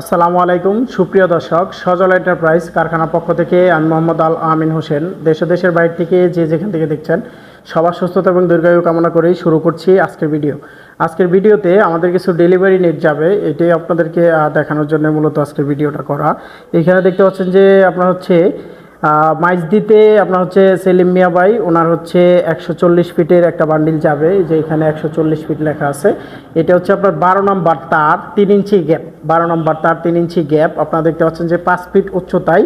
আসসালামু আলাইকুম, সুপ্রিয় দর্শক, সজল এন্টারপ্রাইজ কারখানা পক্ষ থেকে আমি মোহাম্মদ আল আমিন হোসেন। দেশ দেশের বাইরে থেকে যে যেখান থেকে দেখছেন, সবার সুস্থতা এবং দীর্ঘায়ু কামনা করেই শুরু করছি আজকের ভিডিও। আজকের ভিডিওতে আমাদের কিছু ডেলিভারি নেট যাবে এটি আপনাদেরকে দেখানোর জন্য মূলত আজকের ভিডিওটা করা। এখানে দেখতে পাচ্ছেন যে আপনার হচ্ছে মাইজদিতে আপনার হচ্ছে সেলিম মিয়া ভাই, ওনার হচ্ছে একশো চল্লিশ ফিটের একটা বান্ডিল যাবে যে এখানে একশো চল্লিশ ফিট লেখা আছে। এটা হচ্ছে আপনার বারো নম্বর তার, তিন ইঞ্চি গ্যাপ, বারো নম্বর তার, তিন ইঞ্চি গ্যাপ। আপনারা দেখতে পাচ্ছেন যে পাঁচ ফিট উচ্চতায়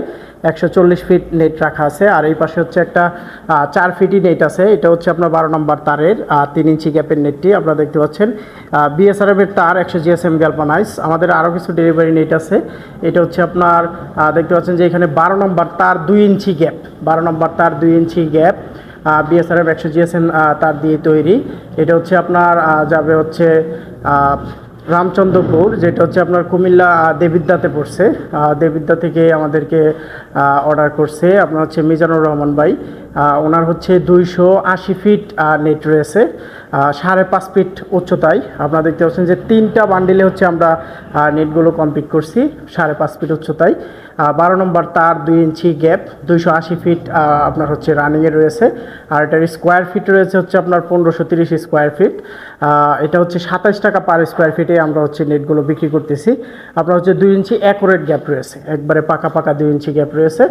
একশো চল্লিশ ফিট নেট রাখা আছে, আর এই পাশে হচ্ছে একটা চার ফিটই নেট আছে। এটা হচ্ছে আপনার বারো নম্বর তারের তিন ইঞ্চি গ্যাপের নেটটি। আপনারা দেখতে পাচ্ছেন বিএসআরএফ এর তার একশো জিএসএম গ্যালপানাইজ আমাদের আরও কিছু ডেলিভারি নেট আছে। এটা হচ্ছে আপনার দেখতে পাচ্ছেন যে এখানে বারো নম্বর তার দুই ইঞ্চি গ্যাপ বারো নম্বর তার দুই ইঞ্চি গ্যাপ বিএসআরএফ একশো জিএসএম তার দিয়ে তৈরি। এটা হচ্ছে আপনার যাবে হচ্ছে রামচন্দ্রপুর, যেটা হচ্ছে আপনার কুমিল্লা দেবিদ্যাতে পড়ছে। দেবিদ্যা থেকে আমাদেরকে অর্ডার করছে। আপনার হচ্ছে মিজানুর রহমান ভাই। ওনার হচ্ছে দুইশো আশি ফিট নেট রয়েছে সাড়ে পাঁচ ফিট উচ্চতায়। আপনারা দেখতে পাচ্ছেন যে তিনটা বান্ডিলে হচ্ছে আমরা নেটগুলো কমপ্লিট করছি, সাড়ে পাঁচ ফিট উচ্চতায়। বারো নম্বর তার দুই ইঞ্চি গ্যাপ দুইশো আশি ফিট আপনার হচ্ছে রানিংয়ে রয়েছে। আর এটার স্কোয়ার ফিট রয়েছে হচ্ছে আপনার পনেরোশো তিরিশ স্কোয়ার ফিট এটা হচ্ছে সাতাশ টাকা পার স্কোয়ার ফিটে আমরা হচ্ছে নেটগুলো বিক্রি করতেছি। আপনার হচ্ছে দুই ইঞ্চি অ্যাকুরেট গ্যাপ রয়েছে, একবারে পাকা পাকা দুই ইঞ্চি গ্যাপ রয়েছে।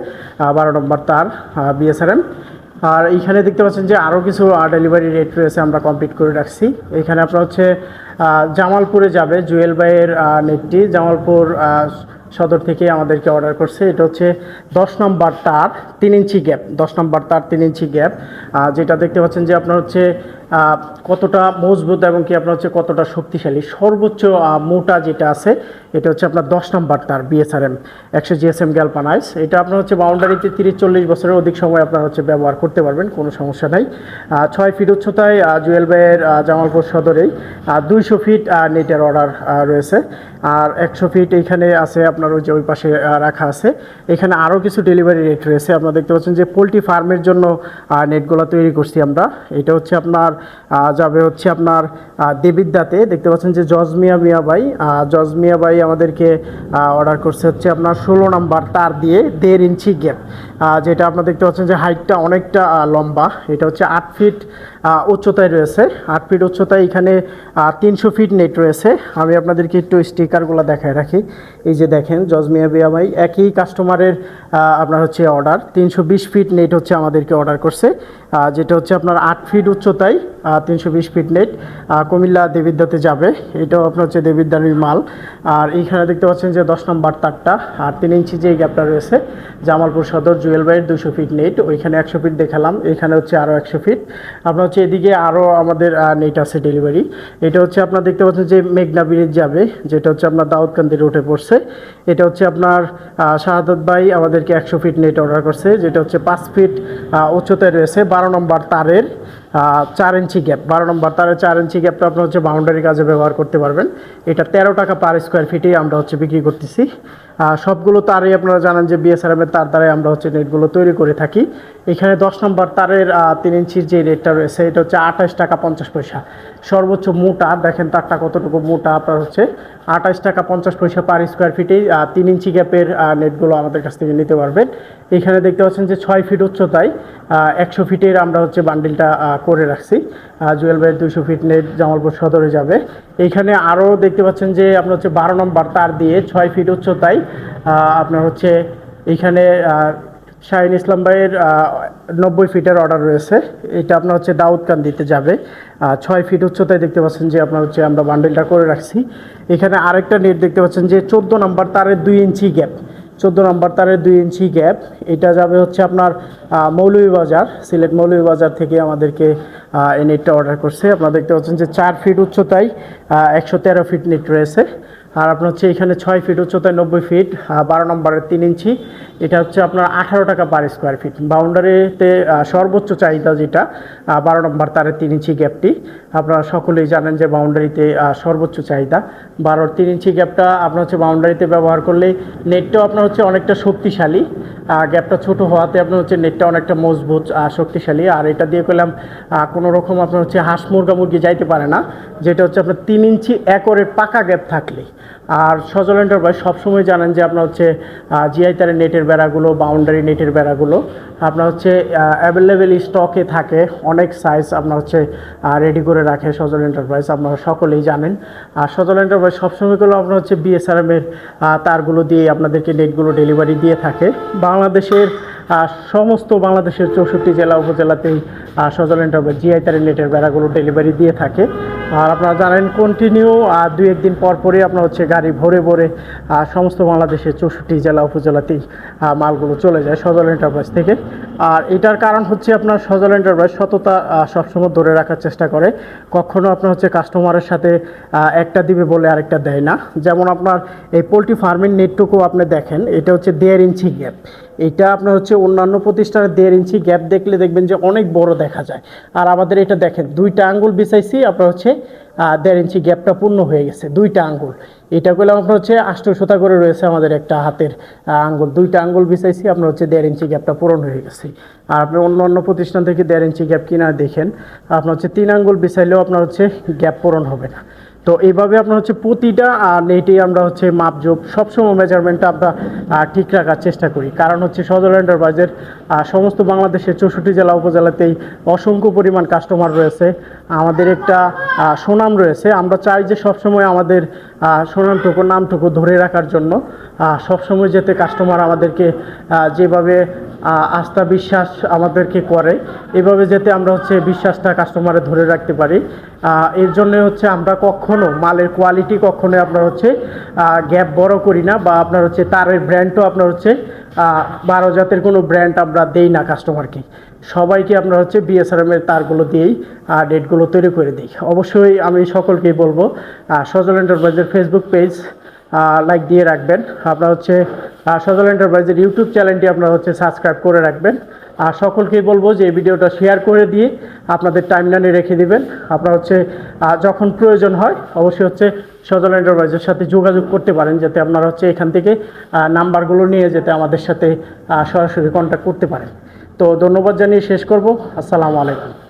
বারো নম্বর তার বিএসআরএম আর এইখানে দেখতে পাচ্ছেন যে আরও কিছু ডেলিভারি রেট রয়েছে আমরা কমপ্লিট করে রাখছি। এখানে আপনার হচ্ছে জামালপুরে যাবে জুয়েল বাইয়ের নেটটি জামালপুর সদর থেকে আমাদেরকে অর্ডার করছে। এটা হচ্ছে দশ নম্বর তার, তিন ইঞ্চি গ্যাপ দশ নম্বর তার, তিন ইঞ্চি গ্যাপ যেটা দেখতে পাচ্ছেন যে আপনার হচ্ছে কতটা মজবুত এবং কি আপনার হচ্ছে কতটা শক্তিশালী? সর্বোচ্চ মোটা যেটা আছে, এটা হচ্ছে আপনার দশ নম্বর তার বিএসআরএম একশো জিএসএম গ্যালপানাইজ এটা আপনার হচ্ছে বাউন্ডারিতে তিরিশ চল্লিশ বছরের অধিক সময় আপনার হচ্ছে ব্যবহার করতে পারবেন, কোনো সমস্যা নাই। ছয় ফিট উচ্চতায় জুয়েল ভাইয়ের জামালপুর সদরেই দুইশো ফিট নেটের অর্ডার রয়েছে। আর একশো ফিট এইখানে আছে আপনার ওই যে ওই পাশে রাখা আছে। এখানে আরও কিছু ডেলিভারি রেট রয়েছে। আপনারা দেখতে পাচ্ছেন যে পোলট্রি ফার্মের জন্য নেটগুলো তৈরি করছি আমরা। এটা হচ্ছে আপনার যাবে হচ্ছে আপনার দেবিদ্যাতে। দেখতে পাচ্ছেন যে জজমিয়া মিয়াবাই আহ, জজমিয়া বাই আমাদেরকে অর্ডার করছে হচ্ছে আপনার ষোলো নাম্বার তার দিয়ে দেড় ইঞ্চি গ্যাপ যেটা আপনার দেখতে পাচ্ছেন যে হাইটটা অনেকটা লম্বা। এটা হচ্ছে আট ফিট উচ্চতায় রয়েছে, আট ফিট উচ্চতায় এখানে তিনশো ফিট নেট রয়েছে। আমি আপনাদেরকে একটু স্টিকারগুলো দেখায় রাখি। এই যে দেখেন, জজমিয়া বিয়া ভাই, একই কাস্টমারের আপনার হচ্ছে অর্ডার তিনশো বিশ ফিট নেট হচ্ছে আমাদেরকে অর্ডার করছে। যেটা হচ্ছে আপনার আট ফিট উচ্চতায় তিনশো বিশ ফিট নেট কুমিল্লা দেবিদ্যাতে যাবে। এটাও আপনার হচ্ছে দেবিদ্যানির মাল। আর এইখানে দেখতে পাচ্ছেন যে দশ নম্বর তারটা আর তিন ইঞ্চি যে গ্যাপটা রয়েছে, জামালপুর সদর জুয়েল ভাইয়ের দুশো ফিট নেট ওইখানে একশো ফিট দেখালাম, এখানে হচ্ছে আরও একশো ফিট আপনার হচ্ছে এদিকে আরও আমাদের নেট আছে ডেলিভারি এটা হচ্ছে আপনার দেখতে পাচ্ছেন যে মেঘনা ব্রিজ যাবে, যেটা হচ্ছে আপনার দাউদকান্দি রোডে পড়ছে। এটা হচ্ছে আপনার শাহাদত ভাই আমাদেরকে একশো ফিট নেট অর্ডার করছে, যেটা হচ্ছে পাঁচ ফিট উচ্চতায় রয়েছে, বারো নম্বর তারের। চার ইঞ্চি গ্যাপ বারো নম্বর তারের চার ইঞ্চি গ্যাপটা আপনার হচ্ছে বাউন্ডারি কাজে ব্যবহার করতে পারবেন। এটা তেরো টাকা পার স্কোয়ার ফিটেই আমরা হচ্ছে বিক্রি করতেছি। সবগুলো তারই আপনারা জানেন যে বিএসআরএমের তার দ্বারাই আমরা হচ্ছে নেটগুলো তৈরি করে থাকি। এখানে দশ নম্বর তারের তিন ইঞ্চির যে রেটটা রয়েছে, এটা হচ্ছে আঠাশ টাকা পঞ্চাশ পয়সা। সর্বোচ্চ মোটা দেখেন তারটা কতটুকু মোটা আপনার হচ্ছে আঠাশ টাকা পঞ্চাশ পয়সা পার স্কোয়ার আহ, তিন ইঞ্চি গ্যাপের নেটগুলো আমাদের কাছ থেকে নিতে পারবেন। এখানে দেখতে পাচ্ছেন যে ছয় ফিট উচ্চতায় একশো ফিটের আমরা হচ্ছে বান্ডিলটা করে রাখছি। জুয়েল ভাইয়ের দুশো ফিট নেট জামালপুর সদরে যাবে। এইখানে আরও দেখতে পাচ্ছেন যে আপনার হচ্ছে বারো নম্বর তার দিয়ে ছয় ফিট উচ্চতায় আপনার হচ্ছে এইখানে আহ, শাহিন ইসলাম ভাইয়ের নব্বই ফিটের অর্ডার রয়েছে। এটা আপনার হচ্ছে দাউদকান্দিতে যাবে। ছয় ফিট উচ্চতায় দেখতে পাচ্ছেন যে আপনার হচ্ছে আমরা বান্ডেলটা করে রাখছি। এখানে আরেকটা নেট দেখতে পাচ্ছেন যে চোদ্দ নম্বর তারের দুই ইঞ্চি গ্যাপ চোদ্দ নম্বর তারের দুই ইঞ্চি গ্যাপ এটা যাবে হচ্ছে আপনার মৌলভীবাজার। সিলেট মৌলভীবাজার থেকে আমাদেরকে এই নেটটা অর্ডার করছে। আপনারা দেখতে পাচ্ছেন যে চার ফিট উচ্চতায় একশো তেরো ফিট নেট রয়েছে। আর আপনার হচ্ছে এখানে ছয় ফিট উচ্চতায় নব্বই ফিট বারো নম্বরের তিন ইঞ্চি। এটা হচ্ছে আপনার আঠারো টাকা পার স্কোয়ার ফিট বাউন্ডারিতে সর্বোচ্চ চাহিদা যেটা বারো নম্বর তারের তিন ইঞ্চি গ্যাপটি আপনারা সকলেই জানেন যে বাউন্ডারিতে সর্বোচ্চ চাহিদা। বারোর তিন ইঞ্চি গ্যাপটা আপনার হচ্ছে বাউন্ডারিতে ব্যবহার করলে নেটটাও আপনার হচ্ছে অনেকটা শক্তিশালী। গ্যাপটা ছোট হওয়াতে আপনার হচ্ছে নেটটা অনেকটা মজবুত শক্তিশালী। আর এটা দিয়ে করলাম কোনো রকম আপনার হচ্ছে হাঁস মুরগা মুরগি যাইতে পারে না। যেটা হচ্ছে আপনার তিন ইঞ্চি একরের পাকা গ্যাপ থাকলে। আর সজল এন্টারপ্রাইজ সবসময় জানেন যে আপনার হচ্ছে জিআই তারের নেটের বেড়াগুলো বাউন্ডারি নেটের বেড়াগুলো, আপনার হচ্ছে অ্যাভেলেবেল স্টকে থাকে, অনেক সাইজ আপনার হচ্ছে রেডি করে রাখে সজল এন্টারপ্রাইজ আপনারা সকলেই জানেন। আর সজল এন্টারপ্রাইজ সবসময় সবসময়গুলো আপনার হচ্ছে বিএসআরএমের তারগুলো দিয়ে আপনাদেরকে নেটগুলো ডেলিভারি দিয়ে থাকে। বাংলাদেশের সমস্ত বাংলাদেশের চৌষট্টি জেলা উপজেলাতেই আহ, সজল এন্টারপ্রাইজ জিআই তারের নেটের বেড়াগুলো ডেলিভারি দিয়ে থাকে। আর আপনারা জানেন কন্টিনিউ দুই একদিন পর পরই আপনার হচ্ছে গাড়ি ভরে ভরে সমস্ত বাংলাদেশের চৌষট্টি জেলা উপজেলাতেই মালগুলো চলে যায় সজল এন্টারপ্রাইজ থেকে। আর এটার কারণ হচ্ছে আপনার সজল এন্টারপ্রাইজ সততা সবসময় ধরে রাখার চেষ্টা করে। কখনো আপনার হচ্ছে কাস্টমারের সাথে একটা দিবে বলে আরেকটা দেয় না। যেমন আপনার এই পোলট্রি ফার্মের নেটটুকু আপনি দেখেন এটা হচ্ছে দেড় ইঞ্চি গ্যাপ এটা আপনার হচ্ছে অন্যান্য প্রতিষ্ঠানের দেড় ইঞ্চি গ্যাপ দেখলে দেখবেন যে অনেক বড় দেখা যায়। আর আমাদের এটা দেখেন, দুইটা আঙ্গুল বিছাইছি, আপনার হচ্ছে দেড় ইঞ্চি গ্যাপটা পূর্ণ হয়ে গেছে, দুইটা আঙ্গুল। এটা করলাম আপনার হচ্ছে আষ্টশোতা করে রয়েছে আমাদের একটা হাতের আঙ্গুল। দুইটা আঙ্গুল বিছাইছি, আপনার হচ্ছে দেড় ইঞ্চি গ্যাপটা পূরণ হয়ে গেছে। আর আপনি অন্য অন্য প্রতিষ্ঠান থেকে দেড় ইঞ্চি গ্যাপ কিনা দেখেন, আপনার হচ্ছে তিন আঙ্গুল বিছাইলেও আপনার হচ্ছে গ্যাপ পূরণ হবে না। তো এইভাবে আপনার হচ্ছে প্রতিটা নেটেই আমরা হচ্ছে মাপজোপ সবসময় মেজারমেন্টটা আমরা ঠিক রাখার চেষ্টা করি। কারণ হচ্ছে সদর এন্টারপ্রাইজের সমস্ত বাংলাদেশের চৌষট্টি জেলা উপজেলাতেই অসংখ্য পরিমাণ কাস্টমার রয়েছে। আমাদের একটা সুনাম রয়েছে। আমরা চাই যে সবসময় আমাদের সুনামটুকু, নামটুকু ধরে রাখার জন্য। সবসময় যাতে কাস্টমার আমাদেরকে যেভাবে আস্থা, বিশ্বাস আমাদেরকে করে, এভাবে যাতে আমরা হচ্ছে বিশ্বাসটা কাস্টমারে ধরে রাখতে পারি। এর জন্য হচ্ছে আমরা কখনো মালের কোয়ালিটি কখনো আপনার হচ্ছে গ্যাপ বড় করি না বা আপনার হচ্ছে তারের ব্র্যান্ডও আপনার হচ্ছে বারো জাতের কোনো ব্র্যান্ড আমরা দেই না কাস্টমারকে সবাইকে আমরা হচ্ছে বিএসআরএম এর তারগুলো দিয়েই ডেটগুলো তৈরি করে দিই। অবশ্যই আমি সকলকেই বলব সজল এন্টারপ্রাইজের ফেসবুক পেজ লাইক দিয়ে রাখবেন। আপনার হচ্ছে সজল এন্টারপ্রাইজের ইউটিউব চ্যানেলটি আপনারা হচ্ছে সাবস্ক্রাইব করে রাখবেন। আর সকলকেই বলব যে এই ভিডিওটা শেয়ার করে দিয়ে আপনাদের টাইমলাইনে রেখে দিবেন। আপনারা হচ্ছে যখন প্রয়োজন হয়, অবশ্যই হচ্ছে সজল এন্টারপ্রাইজের সাথে যোগাযোগ করতে পারেন, যাতে আপনারা হচ্ছে এখান থেকে নাম্বারগুলো নিয়ে যেতে আমাদের সাথে সরাসরি কন্ট্যাক্ট করতে পারেন। তো ধন্যবাদ জানিয়ে শেষ করব। আসসালামু আলাইকুম।